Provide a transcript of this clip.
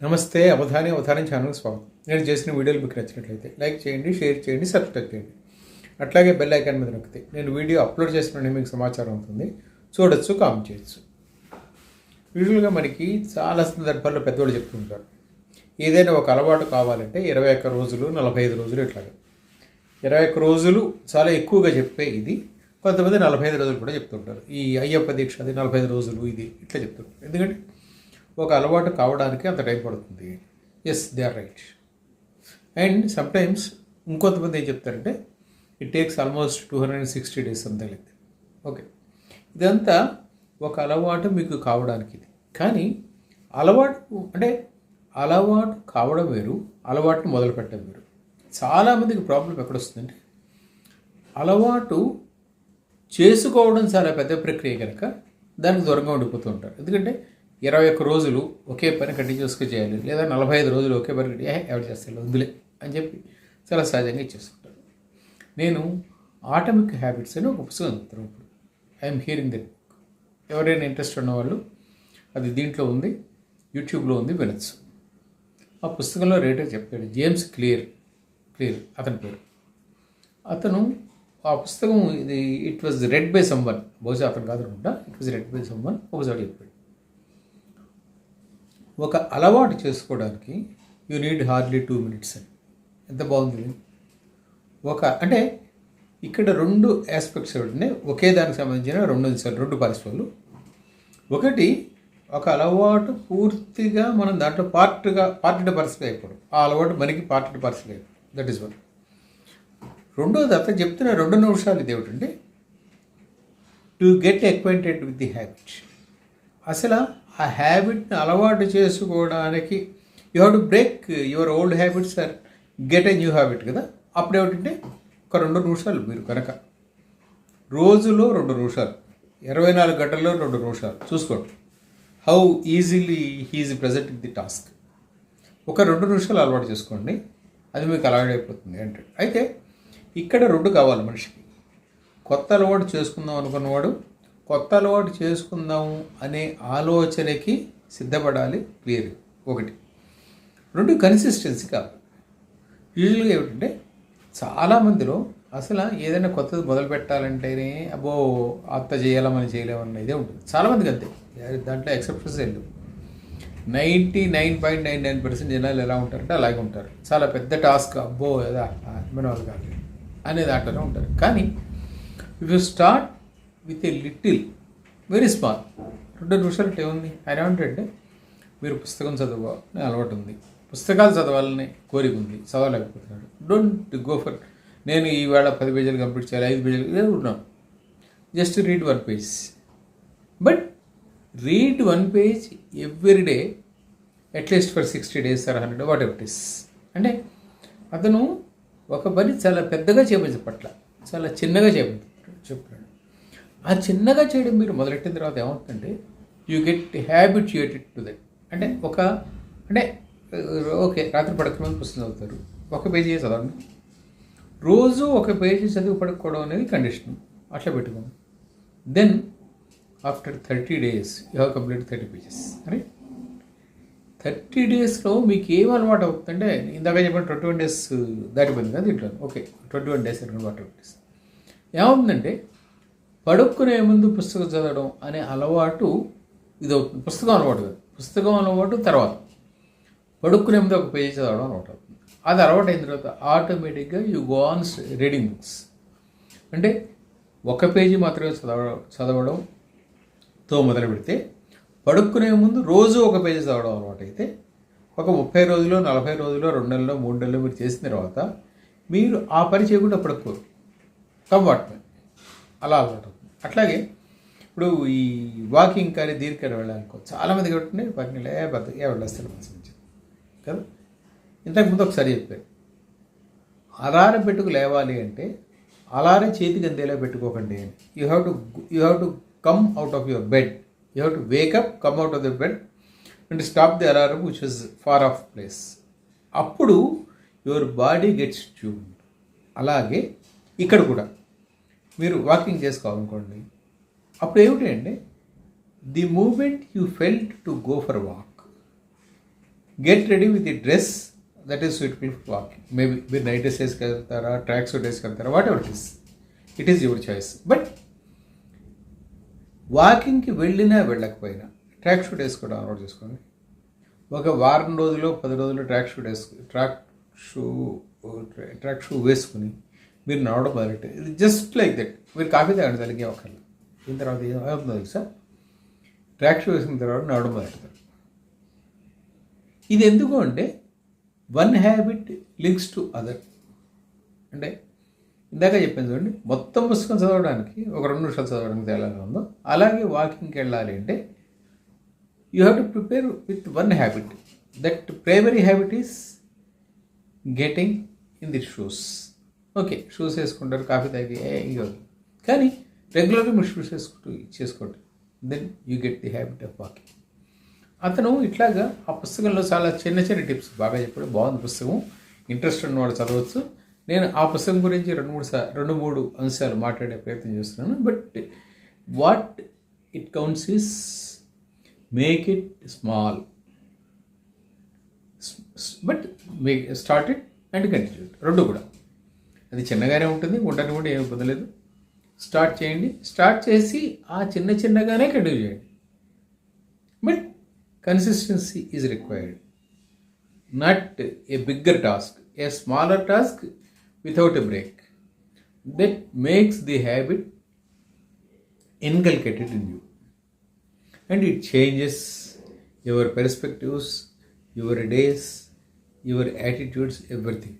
నమస్తే అవధాని అవధానం ఛానల్ స్వాగతం. నేను చేసిన వీడియోలు మీకు నచ్చినట్లయితే లైక్ చేయండి షేర్ చేయండి సబ్స్క్రైబ్ చేయండి. అట్లాగే బెల్ ఐకాన్ మీద నొక్కితే నేను వీడియో అప్లోడ్ చేసినట్టు మీకు సమాచారం అవుతుంది. చూడొచ్చు కామెంట్ చేయొచ్చు. యూజువల్గా మనకి చాలా సందర్భాల్లో పెద్దవాళ్ళు చెప్తుంటారు ఏదైనా ఒక అలవాటు కావాలంటే ఇరవై ఒక్క రోజులు నలభై ఐదు రోజులు ఇట్లాగే. ఇరవై ఒక్క రోజులు చాలా ఎక్కువగా చెప్పే ఇది. కొంతమంది నలభై ఐదు రోజులు కూడా చెప్తుంటారు ఈ అయ్యప్ప దీక్ష అది నలభై ఐదు రోజులు ఇది ఇట్లా చెప్తుంటారు ఎందుకంటే ఒక అలవాటు కావడానికి అంత టైం పడుతుంది. Yes they are right and sometimes ఇంకొంతమంది ఏం చెప్తారంటే it takes almost two hundred and sixty days అంతా లేదు ఓకే ఇదంతా ఒక అలవాటు మీకు కావడానికి ఇది. కానీ అలవాటు అంటే అలవాటు కావడం వేరు అలవాటును మొదలు పెట్టడం వేరు. చాలామందికి ప్రాబ్లం ఎక్కడొస్తుందంటే అలవాటు చేసుకోవడం చాలా పెద్ద ప్రక్రియ కనుక దానికి దూరంగా ఉండిపోతూ ఉంటారు. ఎందుకంటే ఇరవై ఒక్క రోజులు ఒకే పని కంటిన్యూస్గా చేయాలి. లేదా నలభై ఐదు రోజులు ఒకే పని కంటి ఎవరు చేస్తారు? వద్దులే అని చెప్పి చాలా సహజంగా ఇచ్చేస్తుంటారు. నేను ఆటమిక్ హ్యాబిట్స్ అని ఒక పుస్తకం చదువుతాను ఇప్పుడు. ఐఎమ్ హియరింగ్ ది ఎవరైనా ఇంట్రెస్ట్ ఉన్నవాళ్ళు అది దీంట్లో ఉంది యూట్యూబ్లో ఉంది వినొచ్చు. ఆ పుస్తకంలో రేటర్ చెప్పాడు జేమ్స్ క్లియర్ క్లియర్ అతని పేరు. అతను ఆ పుస్తకం ఇది it was read by someone బహుశా అతను కాదు అనుకుంటా it was read by someone ఒకసారి చెప్పాడు. ఒక అలవాటు చేసుకోవడానికి you need hardly two minutes అని ఎంత బాగుంది? ఒక అంటే ఇక్కడ రెండు ఆస్పెక్ట్స్ ఏమిటంటే ఒకే దానికి సంబంధించిన రెండు రెండు పరిశ్రమలు ఒకటి ఒక అలవాటు పూర్తిగా మనం దాంట్లో పార్ట్గా పార్టీ పరిస్థితి అయిపోవడం. ఆ అలవాటు మనకి పార్టీ పరిస్థితి అయిపోవడం. దట్ ఈస్ వన్ రెండోది అతను చెప్తున్న రెండు నిమిషాలు ఇది ఏమిటంటే to get acquainted with the habit అసలు ఆ ఆ హ్యాబిట్ని అలవాటు చేసుకోవడానికి you have to break your old habits or get a new habit కదా? అప్పుడు ఏమిటంటే ఒక రెండు నిమిషాలు మీరు కనుక. రోజులో రెండు నిమిషాలు. ఇరవై నాలుగు గంటల్లో రెండు నిమిషాలు. చూసుకోండి. How easily he present the task ఒక రెండు నిమిషాలు అలవాటు చేసుకోండి. అది మీకు అలవాటు అయిపోతుంది అంటే అయితే ఇక్కడ రెండు కావాలి మనిషికి. కొత్త అలవాటు చేసుకుందాం అనుకున్నవాడు కొత్త అలవాటు చేసుకుందాము అనే ఆలోచనకి సిద్ధపడాలి క్లియర్ ఒకటి. రెండు కన్సిస్టెన్సీ కావాలి యూజువల్గా ఏమిటంటే చాలామందిలో అసలు ఏదైనా కొత్తది మొదలు పెట్టాలంటేనే అబ్బో అత్త చేయాలా మనం చేయలేమన్న ఇదే ఉంటుంది. చాలామందికి అంతే. దాంట్లో ఎక్సెప్షన్స్ లేదు. Ninety nine point nine nine percent జనాలు ఎలా ఉంటారంటే అలాగే ఉంటారు. చాలా పెద్ద టాస్క్ అబ్బో ఏదా మన వాళ్ళు కాదు. అనే దాంట్లోనే ఉంటారు. కానీ if you start with a little very small. రెండు నిమిషాలు ఏముంది? ఆయన ఏమంటే మీరు పుస్తకం చదవాలని అలవాటు ఉంది పుస్తకాలు చదవాలని కోరిక ఉంది. చదవలేకపోతున్నాడు. డోంట్ గో ఫర్ నేను ఈవేళ పది పేజీలు కంప్లీట్ చేయాలి ఐదు పేజీలు ఇదే ఉన్నాను just read one page but read one page every day at least for sixty days or hundred whatever is అంటే అతను ఒక పని చాలా పెద్దగా చేయమని పట్ల చాలా చిన్నగా చేయమని చెప్పాడు ఆ చిన్నగా చేయడం మీరు మొదలెట్టిన తర్వాత ఏమవుతుందంటే you get habituated to that అంటే ఒక అంటే uh, ఓకే రాత్రి పడక పుస్తకం చదువుతారు. ఒక పేజీ చదవండి. రోజు ఒక పేజీ చదివి పడుకోవడం అనేది కండిషన్ అట్లా పెట్టుకోండి. Then after thirty days you have complete thirty pages అని థర్టీ డేస్లో మీకు ఏం అలవాటు అవుతుందంటే ఇందాక చెప్పిన ట్వంటీ వన్ డేస్ దాటిపోయింది కదా దీంట్లో. ఓకే ట్వంటీ వన్ డేస్ అలవాటు డేస్ ఏమవుతుందంటే పడుక్కునే ముందు పుస్తకం చదవడం అనే అలవాటు ఇది పుస్తకం అలవాటు కాదు. పుస్తకం అలవాటు తర్వాత. పడుక్కునే ముందు ఒక పేజీ చదవడం అలవాటు అవుతుంది. అది అలవాటు అయిన తర్వాత ఆటోమేటిక్గా you go on reading books అంటే ఒక పేజీ మాత్రమే చదవడం చదవడంతో మొదలు పెడితే పడుక్కునే ముందు రోజు ఒక పేజీ చదవడం అలవాటు అయితే ఒక ముప్పై రోజులు నలభై రోజులు రెండు నెలలో మూడు నెలలు మీరు చేసిన తర్వాత మీరు ఆ పని చేయకుండా పడుకోరు. కంపార్ట్మెంట్ అలా అలవాటు అట్లాగే ఇప్పుడు ఈ వాకింగ్ కానీ దీనికని వెళ్ళాలనుకో చాలామంది కాబట్టి వాకింగ్ లేకపోతే ఏ వెళ్ళేస్తారు మనసు నుంచి కదా? ఇంతకుముందు ఒకసారి చెప్పారు అలారం పెట్టుకు లేవాలి అంటే అలారం చేతికి అందేలా పెట్టుకోకండి you have to you have to come out of your bed you have to wake up come out of the bed and stop the alarm which is far off place అప్పుడు your body gets tune అలాగే ఇక్కడ కూడా. మీరు walking చేసుకోవాలనుకోండి అప్పుడు ఏమిటి the moment you felt to go for walk get ready with the dress that is suitable for walking maybe మీరు night dress వేసుకెళ్తారా track suit వేసుకెళ్తారా whatever it is it is your choice but వాకింగ్కి వెళ్ళినా వెళ్ళకపోయినా track shoot వేసుకోవడం అలవాటు చేసుకోండి. ఒక వారం రోజులు పది రోజులు ట్రాక్ షూట్ వేసుకు ట్రాక్ షూ ట్రాక్ షూ వేసుకుని మీరు నడవడం మొదలెట్టే. ఇది జస్ట్ లైక్ దట్ మీరు కాఫీ తాగండి తల్లికి ఒకళ్ళు. దీని తర్వాత ఏమవుతుందో తెలుసా? ట్రాక్ షూ వేసిన తర్వాత నడవడం మొదలెడతారు. ఇది ఎందుకు అంటే one habit links to other అంటే ఇందాక చెప్పాను చూడండి మొత్తం పుస్తకం చదవడానికి ఒక రెండు నిమిషాలు చదవడానికి తేలాగా ఉందో అలాగే వాకింగ్కి వెళ్ళాలి అంటే you have to prepare with one habit that primary habit is getting in the shoes okay shoes వేసుకుంటారు కాఫీ తాగి ఏ కానీ రెగ్యులర్గా మీరు షూస్ వేసుకుంటూ చేసుకోండి. Then you get the habit of walking అతను ఇట్లాగా ఆ పుస్తకంలో చాలా చిన్న చిన్న టిప్స్ బాగా చెప్పాడు. బాగుంది పుస్తకం. ఇంట్రెస్ట్ ఉన్నవాడు చదవచ్చు. నేను ఆ పుస్తకం గురించి రెండు మూడు సార్ రెండు మూడు అంశాలు మాట్లాడే ప్రయత్నం చేస్తున్నాను. But what it counts is make it small but make start it and continue రెండు కూడా. అది చిన్నగానే ఉంటుంది ఉండని కూడా ఏమి ఇబ్బంది లేదు. స్టార్ట్ చేయండి. స్టార్ట్ చేసి ఆ చిన్న చిన్నగానే కంటిన్యూ చేయండి. But consistency is required not a bigger task a smaller task without a break that makes the habit inculcated in you and it changes your perspectives your days your attitudes everything